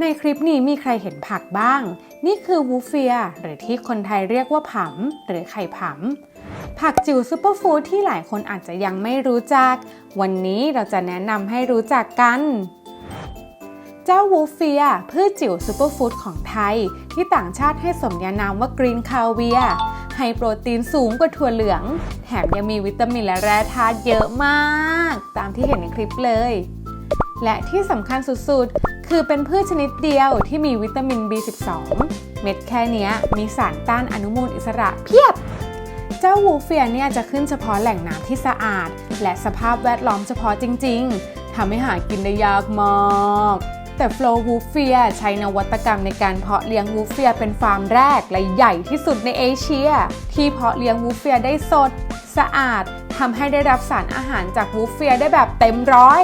ในคลิปนี้มีใครเห็นผักบ้าง นี่คือวูเฟีย หรือที่คนไทยเรียกว่าผำหรือไข่ผำผักจิ๋วซูเปอร์ฟู้ดที่หลายคนอาจจะยังไม่รู้จัก วันนี้เราจะแนะนำให้รู้จักกัน เจ้าวูเฟีย พืชจิ๋วซูเปอร์ฟู้ดของไทย ที่ต่างชาติให้สมญานามว่ากรีนคาเวียให้โปรตีนสูงกว่าถั่วเหลือง แถมยังมีวิตามินและแร่ธาตุเยอะมาก ตามที่เห็นในคลิปเลย และที่สำคัญสุดๆ คือเป็นพืชชนิดเดียวที่มีวิตามิน B12 เม็ดแค่เนี้ยมีสารต้านอนุมูลอิสระเพียบ เจ้าวูเฟียเนี่ยจะขึ้นเฉพาะแหล่งน้ำที่สะอาด และสภาพแวดล้อมเฉพาะจริง ๆทำให้หากินได้ยากมากแต่โฟลวูเฟียใช้นวัตกรรมในการเพาะเลี้ยงวูเฟียเป็นฟาร์มแรกและใหญ่ที่สุดในเอเชีย ที่เพาะเลี้ยงวูเฟียได้สด สะอาดทำให้ได้รับสารอาหารจากวูเฟียได้แบบเต็มร้อย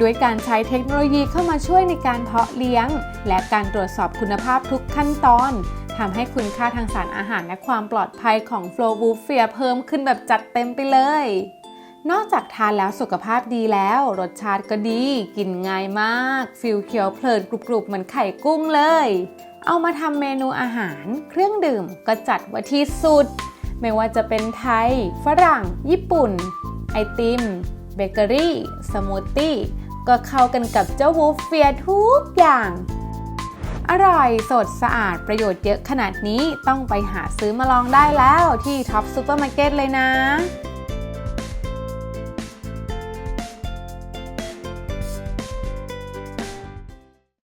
ด้วยการใช้เทคโนโลยีเข้ามาช่วยในการเพาะเลี้ยง และการตรวจสอบคุณภาพทุกขั้นตอนทำให้คุณค่าทางสารอาหารและความปลอดภัยของโฟลวูเฟียเพิ่มขึ้นแบบจัดเต็มไปเลย นอกจากทานแล้วสุขภาพดีแล้ว รสชาติก็ดี กินง่ายมาก ฟิลเคียวเพลินกรุบๆ เหมือนไข่กุ้งเลย เอามาทำเมนูอาหาร เครื่องดื่มก็จัดว่าที่สุด ไม่ว่าจะเป็นไทย ฝรั่ง ญี่ปุ่น ไอติม เบเกอรี่ สมูทตี้ ก็เข้ากันกับเจ้าวูฟเฟียทุกอย่าง อร่อยสดสะอาดประโยชน์เยอะขนาดนี้ต้องไปหาซื้อมาลองได้แล้วที่ท็อปซูเปอร์มาร์เก็ตเลยนะ